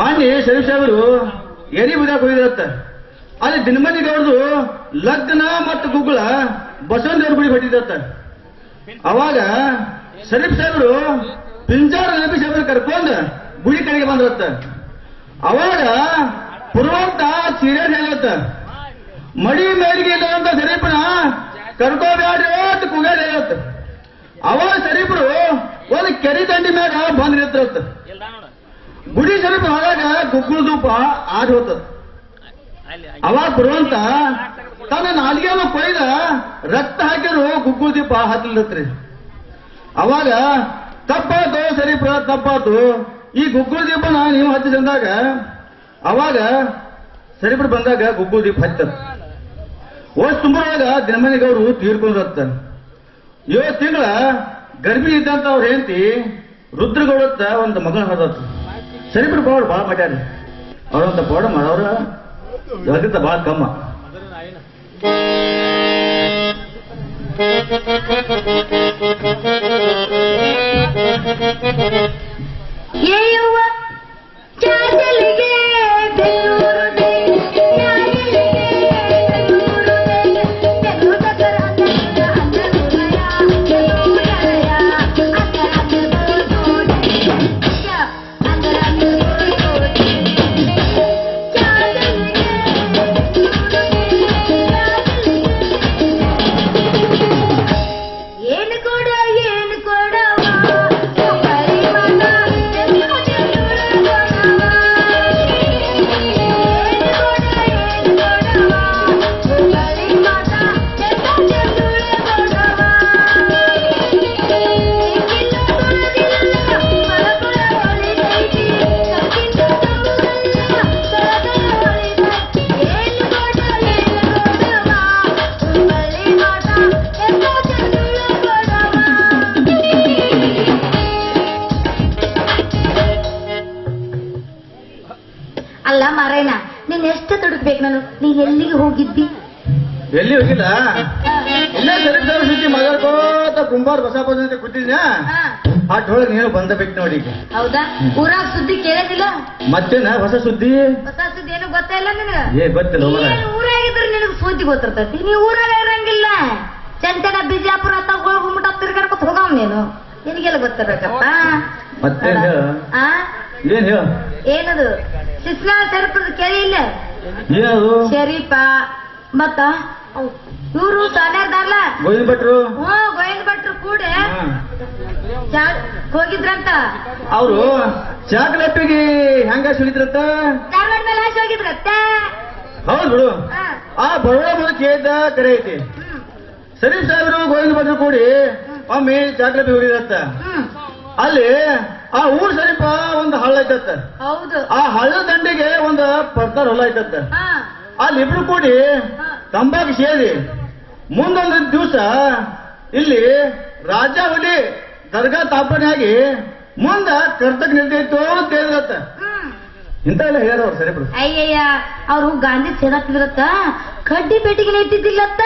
ಮಾನ್ಯ ಶರೀಫ್ ಸಾಹೇಬರು, ಎರಿ ಬುದಾಕ್ ಹೋಗಿದ್ರತ್ತ ಅಲ್ಲಿ ದಿನಮನಿ ಗೌಡ್ದು ಲಗ್ನ ಮತ್ತು ಗುಗ್ಗಳ ಬಸವನ ಗುಡಿ ಹೊಟ್ಟಿದ್ರತ್ತ ಅವಾಗ ಶರೀಫ್ ಸಾಹೇಬರು ಪಿಂಜಾರ ನಬಿ ಸಾಹೇಬ್ರು ಕರ್ಕೊಂಡು ಗುಡಿ ಕಡೆಗೆ ಬಂದ್ರತ್ತ. ಅವಾಗ ಪುರುವಂತ ಸೀರಿಯಸ್ ಹೇಳತ್ತ. ಮಡಿ ಮೇಲಿಗೆ ಇಲ್ಲವಂತ ಶರೀಫನ ಕರ್ಕೋಬ್ಯಾಡ್ರಿ ಅಂತ ಕುಗಾಡಿ ಹೇಳತ್ತ. ಅವಾಗ ಶರೀಫರು ಒಂದು ಕೆರೆ ದಂಡಿ ಮ್ಯಾಗ ಬಂದ್ ಗುಡಿ ಶರೀಫ್ ಹೊರಗ ಗುಗ್ಗುಳ ಧೂಪ ಆಡಿ ಹೋತದ. ಅವಾಗ ಬರುವಂತ ತನ್ನ ನಾಲ್ಗೆಯನ್ನು ಕೊಯ್ದ ರಕ್ತ ಹಾಕಿದ್ರು ಗುಗ್ಗುಳ ದೀಪ ಹತ್ತಲತ್ರಿ ಅವಾಗ ತಪ್ಪಾತು ಶರೀಫ್ರ ತಪ್ಪಾತು ಈ ಗುಗ್ಗುಳ ದೀಪನ ನೀವು ಹಚ್ಚಿದಂದಾಗ ಅವಾಗ ಶರೀಫ್ರು ಬಂದಾಗ ಗುಗ್ಗುಳ ದೀಪ ಹಚ್ಚದ. ಓಸ್ ತುಂಬುವಾಗ ದಿನಮನಿಗವರು ತೀರ್ಕೊಂಡ್ರತ್ತ ಏಳು ತಿಂಗಳ ಗರ್ಭಿಣಿ ಇದ್ದಂತ ಅವ್ರ ಹೆಂಡತಿ ರುದ್ರಗೌಡತ್ತ ಒಂದು ಮಗನ ಹದತ್ತು ಶರೀಫ್ರು ಬಾಳ ಬಾಳ ಮಾಡ್ಯಾರ ಅವ್ರಂತ ಪೌಡ ಮಾಡವ್ರ ಅದಕ್ಕಿಂತ ಬಾಳ ಕಮ್ಮ. ಏಯವ್ವ ಎಲ್ಲಿಗೆ ಹೋಗಿದ್ದಿ? ಎಲ್ಲಿ ಹೋಗಿಲ್ಲ ಇಲ್ಲೇ ಸರಿ ಸರ್ ಸುದ್ದಿ ಮಾತಾಡ್ಕೋತ ಕುಂಬಾರ್ ಬಸಪ್ಪ ಅಂತ ಕೂತಿದ್ನ? ಆ ಅಷ್ಟೊಳಗೆ ನೀನು ಬಂದಬೇಕು ನೋಡಿ ಈಗ. ಹೌದಾ? ಊರಾಗ ಸುದ್ದಿ ಕೇಳೋದಿಲ್ಲ ಮತ್ತೇನ ಹೊಸ ಸುದ್ದಿ? ಹೊಸ ಸುದ್ದಿ ಏನು ಗೊತ್ತಿಲ್ಲ ನಿನಗೆ ನಿನಗ? ಏ ಗೊತ್ತಿಲ್ಲ ಮರ ನೀನ್ ಊರಾಗಿದ್ರೆ ನಿನಗೆ ಸುದ್ದಿ ಗೊತ್ತಿರ್ತೈತಿ. ನೀ ಊರಾಗ ಇರಂಗಿಲ್ಲ. ಚಂಚನ ಬಿಜಾಪುರ ತಗೊಂಡ್ಬಿಟ್ಟ ತಿರ್ಗಾಡ್ಕೊತ ಹೋಗವ್ ನೀನು. ನಿನಗೆಲ್ಲ ಗೊತ್ತಿರ್ಬೇಕಪ್ಪ. ಮತ್ತೆ ಆ? ಏನ್ ಹೇಳು? ಏನದು? ಶಿಸ್ನಾ ಸರ್ಪದ ಕೇಳಿ ಇಲ್ಲ? ಏನದು ಶರೀಫ ಮತ್ತ? ಇವರು ಸಾನ್ಯಾರ್ದಾರ್ಲ? ಗೋವಿಂದ ಭಟ್ರು? ಹ್ಞೂ ಗೋವಿಂದ ಭಟ್ರು ಕೂಡ. ಹೋಗಿದ್ರಂತ? ಅವರು ಚಾಕ್ಲೇಟಿಗೆ ಹೆಂಗ ಸುಳಿದ್ರಂತ? ಧಾರವಾಡ ಮೇಲೆ ಹಾಕಿ ಹೋಗಿದ್ರತ್ತ ಹೌದು ಬಿಡು. ಆ ಬರೋಣ ಮುಂದೆ ಕೇಳಿದ್ದ ಕರೆ ಐತಿ. ಸರಿ ಶರೀಫ್ ಸಾಹೇಬರು ಗೋವಿಂದ ಭಟ್ರು ಕೂಡಿ ಒಮ್ಮೆ ಚಾಕ್ಲೇಟ್ ಹೋಗಿದ್ರತ್ತ ಹ್ಮ್. ಅಲ್ಲಿ ಆ ಊರ್ ಸಮೀಪ ಒಂದು ಹಳ್ಳ ಐತತ್ತ ಹೌದು. ಆ ಹಳ್ಳ ದಂಡೆಗೆ ಒಂದು ಪರ್ತಾರ ಹೊಲ ಐತತ್ತ ಅಲ್ಲಿ ಇಬ್ರು ಕೂಡಿ. ತಂಬಾಕು ಸೇರಿ ಮುಂದೊಂದು ದಿವಸ ಇಲ್ಲಿ ರಾಜ ಹುಲಿ ದರ್ಗಾ ತಾಪನೆಯಾಗಿ ಮುಂದ ಕರ್ತಕ್ ನಿಲ್ತೈತು ಅಂತ ಹೇಳಿದತ್ತ. ಇಂತ ಎಲ್ಲ ಸರಿ ಸರಿಬ್ರು ಅಯ್ಯಯ್ಯ ಅವ್ರು ಗಾಂಧಿ ಸೇರತ್ತಿದ್ರತ್ತ ಕಡ್ಡಿ ಪೇಟಿಗೆ ನಿಂತಿದ್ದಿಲ್ಲತ್ತ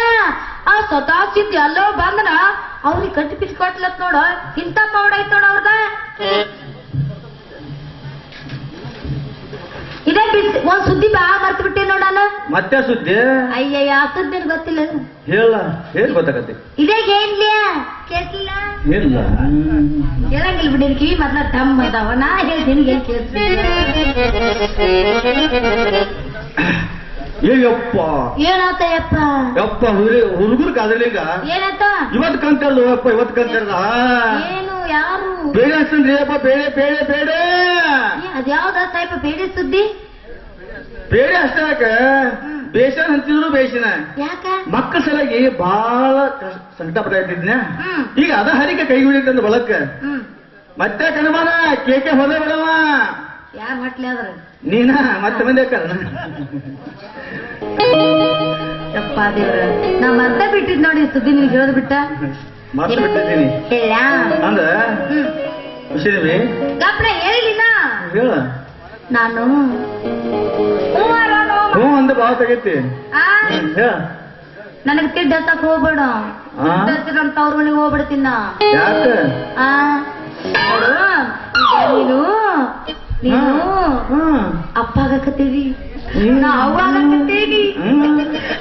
ಆ ಸ್ವತಃ ಚಿಂತ ಎಲ್ಲೋ ಬಂದನ ಅವ್ರಿಗೆ ಕಡ್ಡಿ ಪಿಸ್ ಕೊಟ್ಲತ್ ನೋಡ. ಇಂತ ಪೌಡ ಐತ್ ನೋಡ ಅವ್ರದ ಇದೇ ಬಿಸ್ ಒಂದ್ ಸುದ್ದಿ ಬಾ ಮರ್ತು ಬಿಟ್ಟೆ ನೋಡಣ ನಾನು. ಮತ್ತೆ ಸುದ್ದಿ? ಅಯ್ಯ ಆ ಸುದ್ದಿ ನನಗ್ ಗೊತ್ತಿಲ್ಲ. ಹೇಳ ಹೇಳಿ ಗೊತ್ತಾಗತ್ತೆ? ಇದೇ ಏನ್ಲಿಯ ಕೇಳ್ತಿಲ್ಲ? ಇಲ್ಲ. ಹೇಳಂಗಿಲ್ಲ ಬಿಡಿ ನಿನ್ ಕಿವಿ ಮೊದ್ಲ ತಮ್ಮ ಅದಾವ. ನಾ ಹೇಳ್ತೀನಿ ಕೇಳಿಸ್ತಿಲ್ಲ ಏ ಯಪ್ಪ. ಏನಾತ ಯಪ್ಪ? ಯಪ್ಪ ಹುಡುಗರು ಕಾದಲಿಗ ಏನಾತ ಇವತ್ ಕಂತಲ್ಲ ಯಪ್ಪ ಇವತ್ ಕಂತಲ್ಲ ಏನು ಯಾರು? ಬೇಡ ಅನ್ಸನ್ರಿ ಯಪ್ಪ ಬೇಳೆ ಬೇಳೆ ಬೇಳೆ ಏ, ಅದ್ಯಾವ್ದ ಸಾಯ್ಪ ಬೇರೆ ಸುದ್ದಿ? ಬೇಳೆ ಅಷ್ಟಾಕ ಬೇಸನ್ ಅಂತಿದ್ರು ಬೇಸನ ಯಾಕ? ಮಕ್ಕಳ ಸಲಗಿ ಬಹಳ ಸಂಕಟ ಪಡ ಈಗ ಅದ ಹರಿಕ ಕೈ ಹಿಡಿತಂದ ಬಳಕ. ಮತ್ತೆ ಕಣಮಾನ ಕೇಕೆ ಹೊದ ಬಿಡವ. ಯಾರ್ ಹೊಟ್ಲೆ ಅದ್ರ ನೀನ ಮತ್ತೆ ಮಂದಿ ಕಾರಣ ಯಪ್ಪ ದೇವ್ರ ನಾ ಮರ್ತ ಬಿಟ್ಟಿದ್ ನೋಡಿ ಸುದ್ದಿ ಹೇಳೋದ್ ಬಿಟ್ಟ? ಮತ್ತೆ ಬಿಟ್ಟಿದ್ದೀನಿ. ಹೇಳ. ಹೇಳಿಲ್ಲ ಹೇಳ ನಾನು ಹ್ಞೂ ಅಂದ ತೆಗೈತಿ. ಹೇಳ. ನನಗ್ ಹತ್ತಕ್ ಹೋಗ್ಬೇಡ. ನಮ್ ತವ್ರ ಅವ್ರ ಮನೆಗೆ ಹೋಗ್ಬಿಡ್ತೀನ ಯಾಕ? ಆ. ನೋಡು, ಈಗ ನೀನು. ಅಪ್ಪ ಆಗಕತ್ತೀವಿ ಹ್ಮ್. ನಾ ಅವ್ವ ಆಗಕತ್ತೀವಿ ಹ್ಮ್.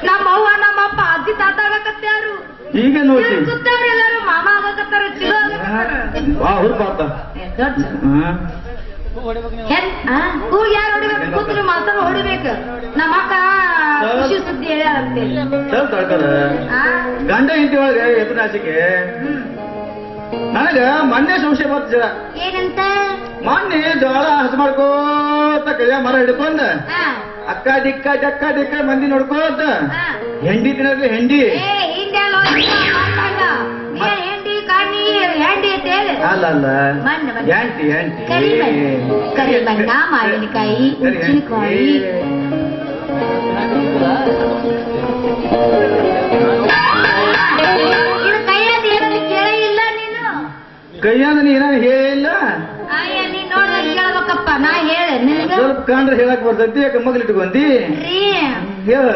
ನಮ್ಮ ಅವ್ವ ನಮ್ಮ ಅಪ್ಪ ಅಜ್ಜಿ ತಾತ ಆಗಕತ್ತ್ಯಾರು ಈಗ ನೋಡಿ ಎಲ್ಲಾರು? ಮಾಮ ಆಗಕತ್ತಾರ ಚಿಗ ವಾ ಯಾರು ಹೊಡಿಬೇಕು? ಕೂತ್ರು ಹೊಡಿಬೇಕು. ನಮ್ಮ ಅಕ್ಕ ಖುಷಿ ಸುದ್ದಿ ಗಂಡ ಹೆಂಡತಿ ಒಳಗೆ ಎದುರು ನಾಚಿಕೆ. ಹ್ಮ್. ನನಗ ಮೊನ್ನೆ ಸಂಶಯ ಬಂತ ಜರ. ಏನಂತ? ಮೊನ್ನೆ ಜೋಳ ಹಸ ಮಾಡ್ಕೋತ ಕೈಯ ಮರ ಹಿಡ್ಕೊಂಡ. ಅಕ್ಕ ದಿಕ್ಕ ಜಕ್ಕ ದಿಕ್ಕ ಮಂದಿ ನೋಡ್ಕೋತ. ಹೆಂಡಿ ತಿನ್ನೋದು ಹೆಂಡಿ. ಏ ಹಿಂದೆಲ್ಲ ಏನ್ ಹೆಂಡಿ ಕಾಣಿ ಹೆಂಡಿ ಅಂತ ಹೇಳಿ. ಅಲ್ಲ ಅಲ್ಲ. ಮಣ್ಣು ಮಣ್ಣು. ಹ್ಯಾಂಟಿ ಹ್ಯಾಂಟಿ ಕರಿಬಣ್ಣ ಕರಿಬಣ್ಣ ಮಾವಿನಕಾಯಿ ನೀನು? ಕೈಯಾನ ನೀನ ಹೇಳಿಲ್ಲ ನಾ ಹೇಳ ನಿನಗ? ಸ್ವಲ್ಪ ಕಂಡ್ರೆ ಹೇಳಕ್ ಬರ್ತೈತಿ ಯಾಕೆ ಮಗ್ಲು ಇಟ್ಕೊಂಡಿ ರೀ. ಹೇಳ.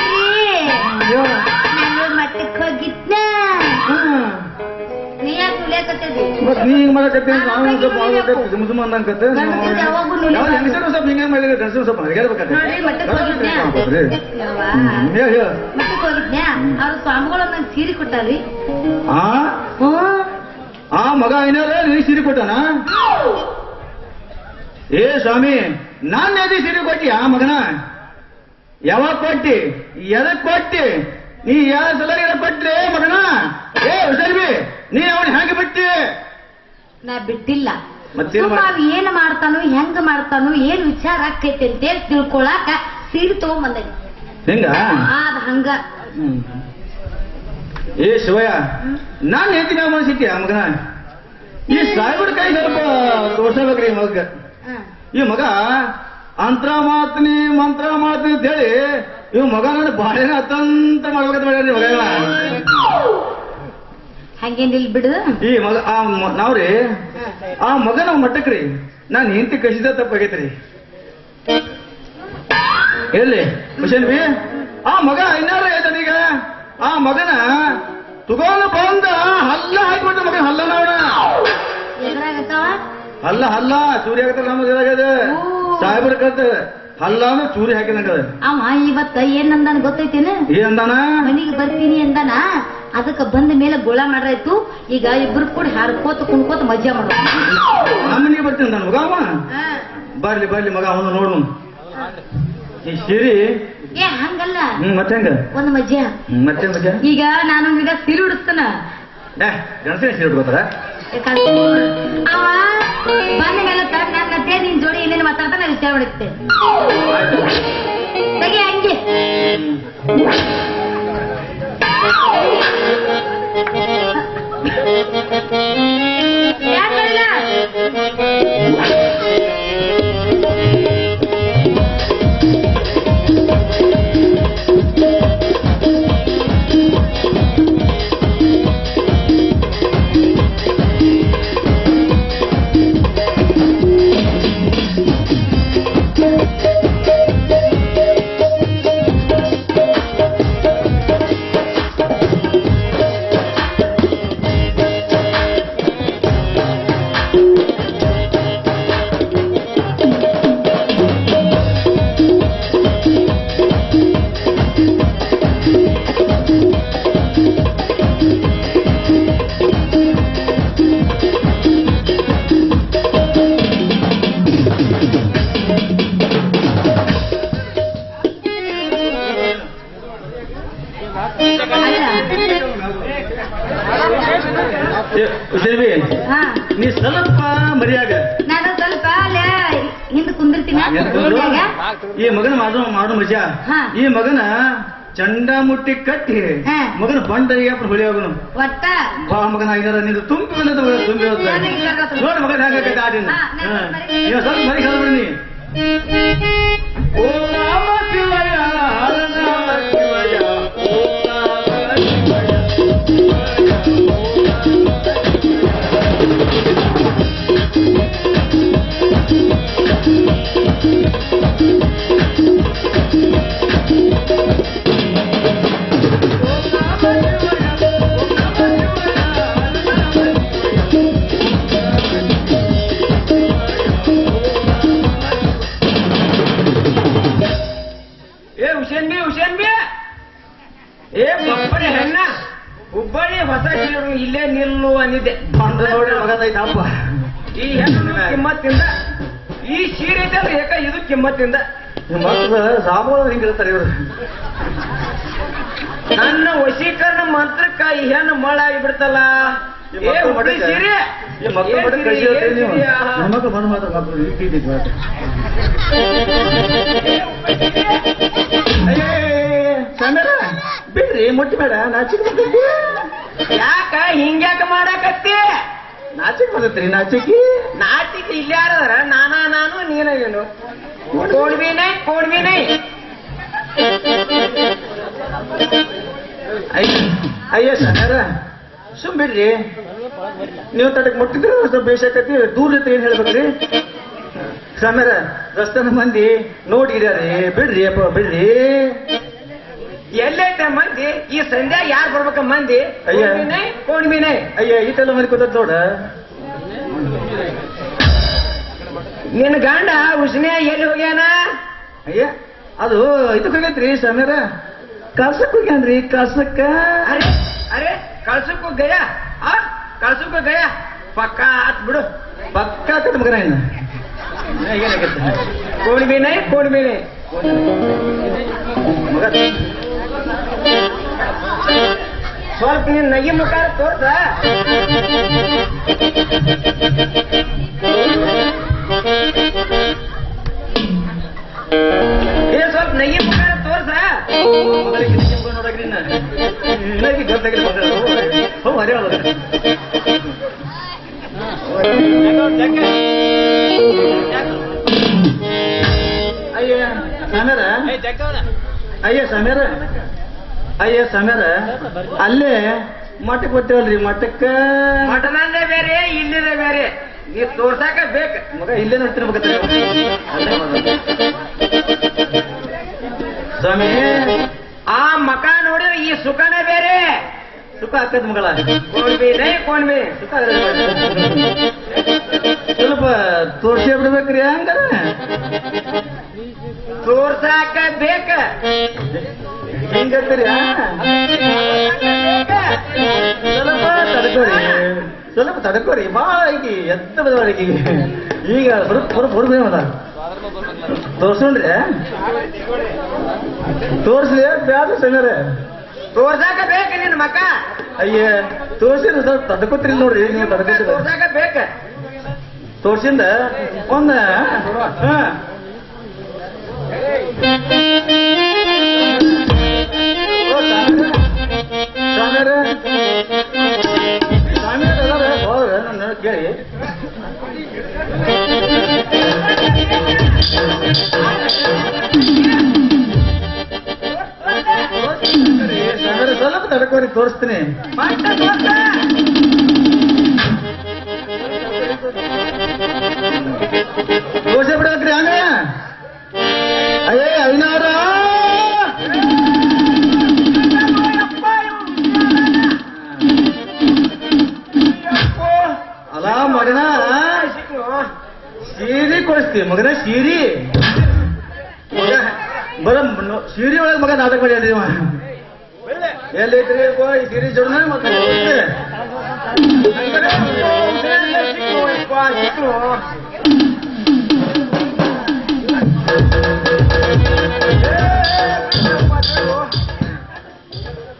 ರೀ. ಹೇಳ. ನಾನು ಮಟ್ಟಕ್ಕೆ ಹೋಗಿದ್ನ. ಹ್ಮ್. ನೀ ಯಾಕೆ ತುಳಿಯಕತ್ತಿದ್ದಿ ಮತ್ ನೀ ಹಿಂಗ್ ಮಾಡಕತ್ತಿ? ನಾವು ಸ್ವಲ್ಪ ಮಾಡ್ಬೇಕತ್ತಿ ಸುಮ್ ಸುಮ್ ಅಂದಂಕತ್ತ ಗಂಡಸ್ರು ಯಾವಾಗೂ ನುಲಿ ಯಾವ ಹೆಂಗಸರು ಸ್ವಲ್ಪ ಹಿಂಗೆ ಮಾಡಿದ್ರೆ ಗಂಡಸರು ಸ್ವಲ್ಪ ಹೇಳ್ಬೇಕತ್ತ ನೋಡ್ರಿ ಮಟ್ಟಕ್ಕೆ ಹೋಗಿದ್ನ? ಯವ್ವ. ಹೇಳ ಹೇಳ. ಮಟ್ಟಕ್ಕೆ ಹೋಗಿದ್ನ? ಅವ್ರ ಸ್ವಾಮಿಗಳು ನಂಗೆ ಸೀರೆ ಕೊಟ್ಟಾರಿ. ಆ? ಹ್ಮ್. ಆ ಮಗ ಏನಾರ ನೀ ಸಿರಿ ಕೊಟ್ಟನ? ಏ ಸ್ವಾಮಿ ನಾನ್ ಎದಿ ಸಿರಿ ಕೊಟ್ಟಿ ಆ ಮಗನ? ಯಾವಾಗ ಕೊಟ್ಟಿ? ಎದಕ್ ಕೊಟ್ಟಿ? ನೀ ಯಾವ ಸಲ ಕೊಟ್ಟ್ರಿ ಕೊಟ್ರಿ ಮಗನ? ಏ ಹುಷಾರ್ಬಿ ನೀ ಅವನ್ ಹೆಂಗ್ ಬಿಟ್ಟಿ? ನಾ ಬಿಟ್ಟಿಲ್ಲ. ಏನು ಮಾಡ್ತಾನೋ ಹೆಂಗ್ ಮಾಡ್ತಾನೋ ಏನ್ ವಿಚಾರ ಆಕೈತಿ ಅಂತೇಳಿ ತಿಳ್ಕೊಳಾಕ ಸೀರೆ ತಗೊಂಬಂದಿ. ಹೆಂಗ? ಅದ್ ಹಂಗ. ಏ ಶಿವಯ್ಯ ನಾನ್ ಹೇಳ್ತೀನಿ ಮನಸ್ಸಿಟ್ಟಿ ಆ ಮಗನ? ಈ ಸಾಯ್ಬಿಡ ಕೈ ಸ್ವಲ್ಪ ತೋರ್ಸಬೇಕ್ರಿ ಮಗ. ಈ ಮಗ ಅಂತರ ಮಾತಿನಿ ಮಂತ್ರ ಮಾತಿನಿ ಅಂತ ಹೇಳಿ ಇವ್ ಮಗ ನೋಡಿ ಬಾಳೆನ ಅತ್ಯಂತ ಮಾಡ್ಬೇಕಂತ ಮಗ ಹಂಗೇನಿಲ್ ಬಿಡು. ಈ ಮಗ ಆ ನಾವ್ರಿ ಆ ಮಗನ ಮಟ್ಟಕ್ರಿ ನಾನ್ ಹೆಂಡತಿ ಕಸಿದ ತಪ್ಪಾಗೈತ್ರಿ ಎಲ್ಲಿ? ಹುಷೇನ್ ಬಿ? ಆ ಮಗ ಇನ್ನಾರ ಈಗ? ಆ ಮಗನ ತುಗೋಲ ಬಂದ ಹಲ್ಲ ಹಾಕ್ಬಿಟ್ಟು ಮಗನ ಹಲ್ಲ ನೋಡ ಹಲ್ಲ ಹಲ್ಲ ಚೂರಿ ಆಗತ್ತ ನಮ್ಮ ಇದಾಗದ. ಸಾಹೇಬ್ರ ಕಲ್ತ ಹಲ್ಲ ಅಂದ್ರೆ ಚೂರಿ ಹಾಕಿದಂಗದ ಅವ ಇವತ್ತ ಏನ್ ಅಂದಾನ ಗೊತ್ತೈತೇನ? ಏ ಅಂದಾನ? ಮನಿಗೆ ಬರ್ತೀನಿ ಅಂದಾನ? ಅದಕ್ಕ ಬಂದ ಮೇಲೆ ಗೋಳ ಮಾಡ್ರಾಯ್ತು. ಈಗ ಇಬ್ರು ಕೂಡ ಹಾರ್ಕೋತ ಕುಣ್ಕೋತ ಮಜಾ ಮಾಡ ನಮ್ಮನಿಗೆ ಬರ್ತೀನಿ ನಾನು ಮಗ ಅವ? ಬರ್ಲಿ ಬರ್ಲಿ ಮಗ ಅವನು ನೋಡು. ಈ ಸಿರಿ. ಏ ಹಂಗಲ್ಲ. ಮತ್ತೆ ಹಂಗ? ಒಂದ್ ಮಜಾ ಮತ್ತೆ ಮಜ್ಜ? ಈಗ ನಾನು ಈಗ ಸಿರಿ ಉಡಿಸ್ತಾನ. ಗಣಸಿನ ಸಿರಿ ಉಡ್ಕೋತಾರ ಅವ ಬಂದ ಮೇಲೆ ಅತ್ತೆ ನಿನ್ ಜೋಡಿ ಏನೇನು ಮಾತಾಡ್ತಾನೆ ವಿಚಾರ ಮಾಡುತ್ತೆ ಸರಿ ಹಂಗೆ ಈ ಮಗನ ಮಾಡು ಮಾಡೋ ಮಜಾ ಈ ಮಗನ ಚಂಡ ಮುಟ್ಟಿ ಕಟ್ಟಿ ಮಗನ ಬಂಡ ಹೊಳಿ ಹೋಗನು. ಒಟ್ಟ? ಬಾ ಮಗನ ಆಗಿದಾರ ನಿಂದು ತುಂಬಿ ಬಂದದ ತುಂಬಿ ನೋಡ ಮಗನ ಹೇಗಾಗೈತೆ ಆಡಿನ ಸ್ವಲ್ಪ ಮರಿ ಕಲ್ಬಿಡಿ ಓ ಏ ಬಪ್ಪನೆ ಹೆಣ್ಣ ಹುಬ್ಬಳ್ಳಿ ಹೊಸ ಸೀರೆ ಇಲ್ಲೇ ನಿಲ್ಲು ಅಂದಿದ್ದೆ ಈ ಹೆಣ್ಣು ಕಿಮ್ಮತ್ತಿಂದ ಈ ಸೀರೆ ಐತಲ್ಲ ಏಕ ಇದು ಕಿಮ್ಮತ್ತಿಂದ. ಸಾಬೂನು ಹಿಂಗಿರ್ತಾರೆ ಇವರು. ನನ್ನ ವಶೀಕರಣ ಮಂತ್ರಕ್ಕ ಈ ಹೆಣ್ಣು ಮಳ ಆಗಿಬಿಡ್ತಲ್ಲ ಏ ಹುಬ್ಬಳ್ಳಿ ಸೀರೆ ಮಕ್ಕಳು ಮಾತ್ರ ಮಕ್ಕಳು ಇಟ್ಟಿದ್ದೀವಿ ಬಿಡ್ರಿ ಮುಟ್ಟಿ ಬೇಡ ನಾಚಿಕೆ ಯಾಕ ಹಿಂಗ್ಯಾಕ ಮಾಡಾಕತ್ತಿ? ನಾಚಿಕ್ ಬದತ್ರಿ ನಾಚಿಕಿ. ನಾಚಿಕ್ ಇಲ್ಲಿ ಯಾರದಾರ ನಾನಾ ನಾನು ನೀನ ಏನು ಕೋಡ್ಬಿನೇ ಕೋಡ್ಬಿನೇ ಅಯ್ಯ ಅಯ್ಯ ಸುಮ್ ಬಿಡ್ರಿ. ನೀವು ತಡಕ್ ಮುಟ್ಟಿದ್ರೆ ಸ್ವಲ್ಪ ಬೇಸಾಕತಿ ದೂರ ಇತ್ತು ಏನ್ ಹೇಳ್ಬೇಕ್ರಿ? ಸಮೀರ ರಸ್ತನ ಮಂದಿ ನೋಡಿರ್ಯಾರಿ ಬಿಡ್ರಿ ಅಪ್ಪ ಬಿಡ್ರಿ. ಎಲ್ಲೈತ ಮಂದಿ? ಈ ಸಂಧ್ಯಾ ಯಾರು ಬರ್ಬೇಕ ಮಂದಿ? ಅಯ್ಯ. ಕೋಡ್ಬಿನೇ ಅಯ್ಯ ಅಯ್ಯ ತಲೆ ಮಂದಿ ಕೂತದ್ ನೋಡ. ನಿನ್ನ ಗಂಡ ಉಷ್ಣೆ ಎಲ್ಲಿ ಹೋಗ್ಯಾನ? ಅಯ್ಯ ಅದು ಇದಕ್ಕೆ ಹೋಗೈತ್ರಿ ಸಮೀರ ಕಸಕ್ ಹೋಗ್ಯಾನ್ರಿ ಕಸಕ್ಕ ಕಳ್ಸಕ್ಕೂ ಗಯ ಆ ಕಳ್ಸಕ್ಕೂ ಗಯ ಪಕ್ಕ ಆತ್ ಬಿಡು ಪಕ್ಕ ಕಟ್ ಮಗನ ಇನ್ನ ಏನಾಗೈತೆ ಕೋಡ್ಬಿನೇ ಕೋಡ್ಬಿನೇ ಮಗ ಸ್ವಲ್ಪ ನಿನ್ ನಗಿ ಮುಖ ತೋರ್ಸ ಏ ಸ್ವಲ್ಪ ನಗಿ ಮುಖ ತೋರ್ಸ ಹೋ ಮರಿ ಅಯ್ಯ ಸಮೀರ. ಅಯ್ಯ ಸಮೀರ. ಅಯ್ಯ ಸಮೀರ. ಅಲ್ಲೇ ಮಠಕ್ಕೆ ಬರ್ತೀವಲ್ರಿ ಮಠಕ್ಕ? ಮಟನಂದೇ ಬೇರೆ ಇಲ್ಲಿದೆ ಬೇರೆ. ನೀ ತೋರ್ಸಾಕ ಬೇಕ. ಮಗ ಇಲ್ಲೇ ನೋಡ್ತಿರ್ಬೇಕತ್ರ ಸ್ವಾಮಿ ಆ ಮಕ ನೋಡಿದ್ರೆ ಈ ಸುಖನೇ ಬೇರೆ. ಸುಖ ಆಗ್ತದ ಮಗಳ. ಕೊಂಡ್ಬಿನೇ ಕೊಂಡ್ಬಿ ಸುಖ ಸ್ವಲ್ಪ ತೋರ್ಸಿ ಬಿಡ್ಬೇಕ್ರಿ ಹಂಗಾರ. ತೋರ್ಸಾಕ ಬೇಕ. ಹಿಂಗತ್ತೀರಿ ಸ್ವಲ್ಪ ತಡ್ಕೋರಿ. ಸ್ವಲ್ಪ ತಡ್ಕೋರಿ. ಭಾಳ ಐತಿ ಎತ್ತ ಬದಲಾಗಿ ಈಗ ಬರುತ್ ಬರು ಬರುದೇ ಮದ ತೋರ್ಸೋಣ್ರಿ ತೋರ್ಸ್ಲಿ ಬ್ಯಾಡ ಸಮೀರ ತೋರ್ಸಾಕ ಬೇಕ ನಿನ್ ಮಕ ಅಯ್ಯ ತೋರ್ಸಿರ ಸ್ವಲ್ಪ ತಡ್ಕೋತೀರಿ ನೋಡ್ರಿ ನೀವು ತಡ್ಕೋತೀರ. ತೋರ್ಸಾಕ ಬೇಕ? ತೋರ್ಸಿಂದ? ಒಂದ ಹಾ. ಕೇಳಿ. ಸ್ವಲ್ಪ ತಡ್ಕೋರಿ ತೋರಿಸ್ತೀನಿ ತೋರ್ಸಿ ಬಿಡಕ್ರಿ ಹಂಗ ಅಯ್ಯ ಐನಾರ ಅಲಾ ಮಗನ ಕೊಡಿಸ್ತೀವಿ ಮಗನ ಸೀರಿ? ಮಗ ಬರ ಸೀರಿ ಒಳಗೆ ಮಗ ನಾಟಕ ಮಾಡ್ಯಾರಿ ಇವ. ಎಲ್ಲೈತ್ರಿ ಈ ಸೀರಿ ಜೋಡನ ಮತ್ತೆ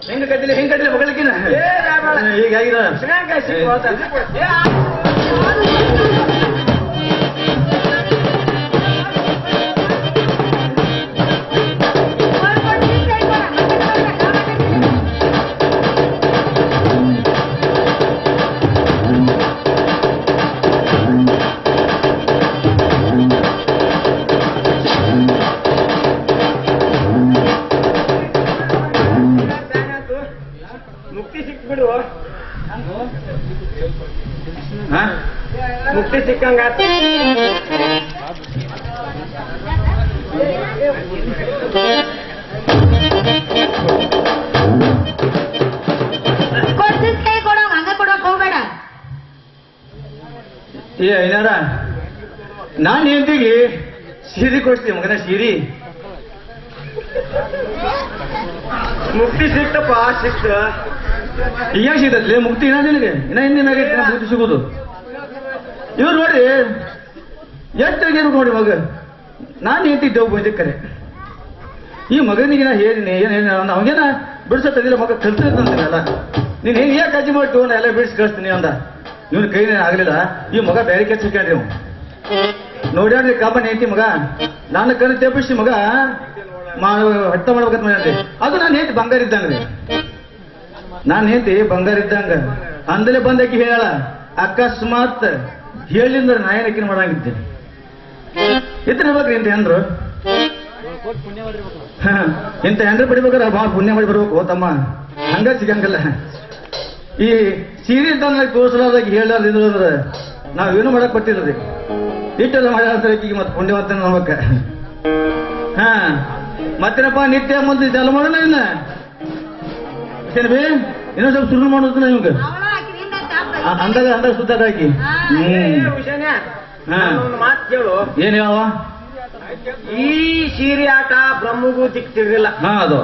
ಹೆಂಗ ಕಟ್ಟಿಲ್ಲ ಹೆಂಗ ಕಟ್ಟಿಲ್ಲ ಮಗಳಿಗಿನ. ಹೀಗಾಗಿದ ಸಿಕ್ಕಂಗಾತ ಕೈ ಕೊಡೋ ಹಂಗ ಕೊಡೋಕ್ ಹೋಗ್ಬೇಡ. ಏ ಐನಾರ ನಾನ್ ಹೆಂಡತಿಗೆ ಸೀರೆ ಕೊಡ್ತೀನಿ ಮಗನ ಸೀರೆ. ಮುಕ್ತಿ ಸಿಕ್ತಪ್ಪ ಸಿಕ್ತ. ಈಗ ಹೆಂಗ್ ಮುಕ್ತಿ ಇನ್ನ ನಿನಗೆ. ಇನ್ನ ಹಿಂದಿನ ಆಗೈತೆ ಮುಕ್ತಿ ಸಿಗೋದು. ಇವ್ರು ನೋಡಿ ಎಷ್ಟಾಗಿರು ನೋಡಿ ಮಗ? ನಾನು ಹೇಳ್ತಿದ್ದೆವು ಬೈದಕ್ಕರೆ ಈ ಮಗನಿಗೆ ನಾ ಹೇಳಿನಿ, ಏನು ಹೇಳಿ ಅವನೇನ ಬಿಡ್ಸತ್ತದಿಲ್ಲ ಮಗ ಕಲ್ತಿರ್ತಂತೀನಲ್ಲ ನೀನು ಏನ್ ಯಾಕೆ ಅಜ್ಜಿ ಮಾಡ್ತು ನಾ ಎಲ್ಲ ಬಿಡಿಸಿ ಕಳಿಸ್ತೀನಿ ಅಂದ. ಇವನು ಕೈನೇ ಆಗಲಿಲ್ಲ, ಈ ಮಗ ಬೇರೆ ಕೆಲಸ ಕೇಳ್ರಿ ಅವನು ನೋಡ್ಯಾಡ್ರಿ ಕಾಪನ್ ಹೇಳ್ತಿ ಮಗ. ನಾನು ಕಣ್ಣು ತೆಪ್ಪಿಸಿ ಮಗ. ಹಟ್ಟ ಮಾಡ್ಬೇಕಂತ ಮಾಡಿ ಅದು ನಾನು ಹೇಳ್ತಿ ಬಂಗಾರ ಇದ್ದಂಗ್ರಿ. ನಾನು ಹೇಳ್ತಿ ಬಂಗಾರ ಇದ್ದಂಗ. ಅಂದಲೇ ಬಂದಕ್ಕೆ ಹೇಳ ಅಕಸ್ಮಾತ್ ಹೇಳಿಂದ್ರ ನಾ ಏನಕ್ಕಿನ ಮಾಡಂಗಿದ್ದೇನೆ ಇರ್ಬೇಕ್ರಿ ಇಂತ ಹೆಂಡ್ರು? ಇಂತ ಹೆಂಡ್ರು ಬಡಿಬೇಕಾರ ಭಾಳ ಪುಣ್ಯ ಮಾಡಿ ಬರ್ಬೇಕು ತಮ್ಮ ಹಂಗ ಸಿಗಂಗಿಲ್ಲ. ಈ ಸೀರೆ ಇದ್ದಂಗ ತೋರಿಸಲಾದಾಗ ಹೇಳಾರ್ದು ಇದು ಅಂದ್ರೆ ನಾವೇನು ಮಾಡಕ್ ಬರ್ತಿಲ್ರಿ? ಇಟ್ಟೆಲ್ಲ ಮಾಡ್ಯಾರ ಈಗ ಮತ್ತೆ ಪುಣ್ಯವಂತ ನಮಕ್ಕ ಹಾ, ಮತ್ತೇನಪ್ಪ ನಿತ್ಯ ಮುಂದೆ ಜಲ ಮಾಡೋಣ ಇನ್ನ? ಇನ್ನೊಂದ್ ಸ್ವಲ್ಪ ಶುರು ಮಾಡೋದು ನಿಮ್ಗೆ ಅವಳ ಆಕಿನಿಂದ ಚಾಪ್ ಆ, ಅಂದಾಗ ಅಂದಾಗ ಸುದ್ದ ಹಾಕಿ. ಹ್ಮ್. ವಿಷಯನೇ ಹಾ. ಒಂದು ಮಾತು ಕೇಳು. ಏನ್ ಯಾವ ಈ ಸೀರೆ ಆಟ ಬ್ರಹ್ಮಗೂ ದಿಕ್ ಹಾ ಅದು.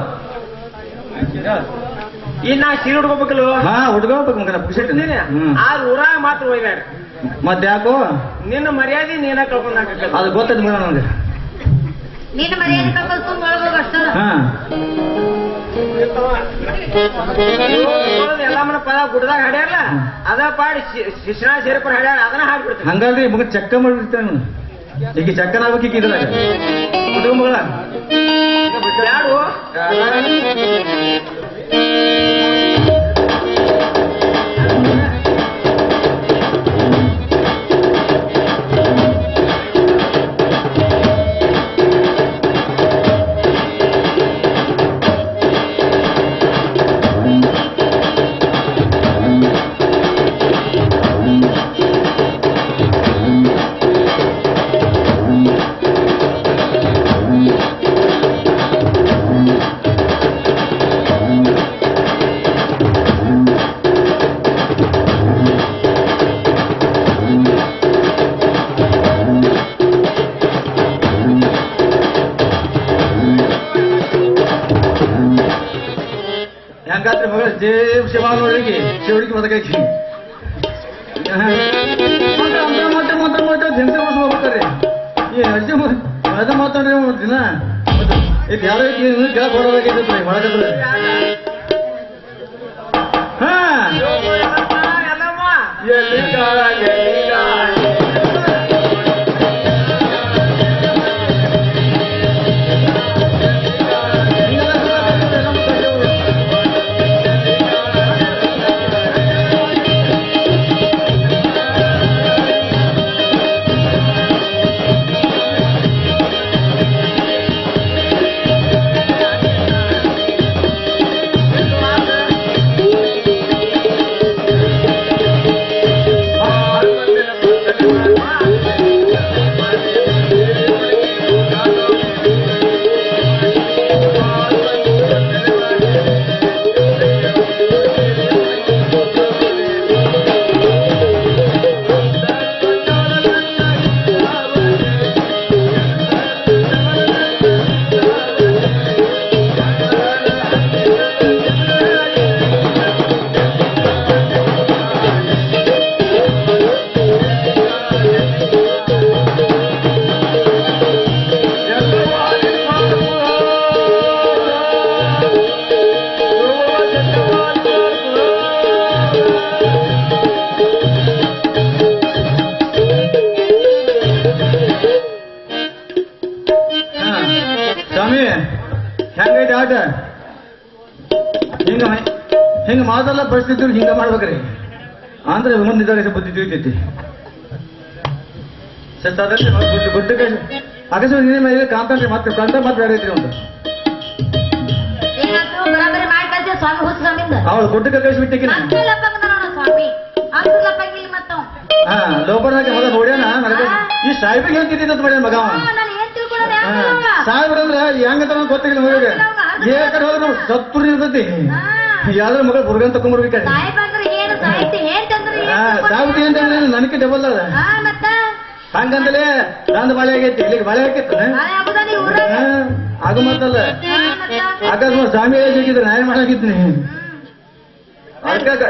ಇನ್ನ ನಾ ಸೀರೆ ಉಡ್ಕೋಬೇಕಲ್ಲ ಹಾ ಹುಡ್ಕೋಬೇಕು ಮಗನ ಪುಕ್ಷಟ್ ಆ ಊರಾಗ ಮಾತ್ರ ಒಯ್ಬೇಡ. ಮತ್ತೆ ಯಾಕೋ ನಿನ್ನ ಮರ್ಯಾದೆ ನೀನ ಕಳ್ಕೊಂಡ್ ಅದು ಗೊತ್ತದ ಮಗ ನನಗೆ. ನಿನ್ನ ಮರ್ಯಾದೆ ಕಳ್ಕೊಂಡು ಒಳಗೋಗ ಹಾ. ಪದ ಗುಡ್ದಾಗ ಹಾಡ್ಯಾರಲ್ಲ ಅದ ಪಾಡಿ ಶಿಕ್ಷಣ ಸೇರ್ಕೊಂಡು ಹಾಡ್ಯಾರ ಅದನ್ನ ಹಾಡ್ಬಿಡ್ತೀನಿ ಹಂಗಲ್ರಿ ಮಗ ಚಕ್ಕ ಮಾಡಿರ್ತಾನೆ. ಈಗ ಚಕ್ಕನ ಆಗ್ಬೇಕು ಈಗ ಇದ್ರಾಗ. ಶಿವಡಿಗೆ ಬದಕೈತಿ ಮಾತ್ರ ಮಾತ್ರ ಮಾತ್ರ ಜನತೆ ಹೋಗ್ತಾರೆ ಈ ಅಜ್ಜ ಮಾತಾಡ್ರಿ ಒಂದು ದಿನ ಇದು ಯಾರೋ ಕೆಳಗೆ ಹೊರದಾಗೈತೆ ಮಾಡಕತ್ರ ಹಾ ಎಲ್ಲಮ್ಮ ಎಲ್ಲಿ ಮಾದಲ್ಲ ಹಿಂಗ ಮಾಡ್ಬೇಕ್ರಿ. ಅಂದ್ರೆ ಮುಂದಿದ್ದಾಗ ಬುದ್ಧಿ ತಿಳಿತೈತಿ. ಗುಡ್ಡಕ್ಕೆ ಅಕಸ್ಮಾತ್ ಮೇಲೆ ಕಾಂತಾಡ್ರಿ ಮತ್ತೆ ಕಾಂತ ಮತ್ತೆ ಬೇರೆ ಐತ್ರಿ ಒಂದು ಅವಳು ಗುಡ್ಡಕ್ಕೆ ಮತ್ತ ಹಾ ಲೋಪರ್ನಾಗ ಮಗ ನೋಡ್ಯಾನ? ಈ ಸಾಹೇಬಿಗೆ ಹೇಳ್ತಿದ್ದ ಮಾಡ್ಯಾನ ಮಗ ಅಂದ್ರೆ ಹೆಂಗಂತ ಗೊತ್ತಿಲ್ಲ ಮಗಳಿಗೆ ಏ ಕಡೆ ಹೋದ್ರೆ ನಾವು ಇರ್ತೈತಿ. ಯಾವ್ದ್ರ ಮಗ ಹುಡುಗನ್ ತಕೊಂಡ್ಬರ್ಬೇಕಾದ್ರೆ ಸಾಹೇಬ್ ಅಂದ್ರೆ ಏನು? ಅಂತಂದ್ರೆ ನನಗೆ ಡಬಲ್ ಅದ. ಹಂಗಂತಲೇ ನಂದು ಬಾಳೆ ಆಗೈತಿ. ಇಲ್ಲಿಗೆ ಬಾಳೆ ಹಾಕಿತ್ತ ಅದು ಆಗ ಮತ್ತಲ್ಲ? ಅಕಸ್ಮಾತ್ ಸ್ವಾಮಿ ಹೇಗಿದ್ರೆ ನಾ ಏನ್ ಮಾಡಾಕಿದ್ನಿ ಅದಕ್ಕಾಗ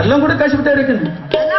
ಎಲ್ಲ ಕೂಡ ಕಳ್ಸಿಬಿಟ್ಟಾರ ಎಲ್ಲ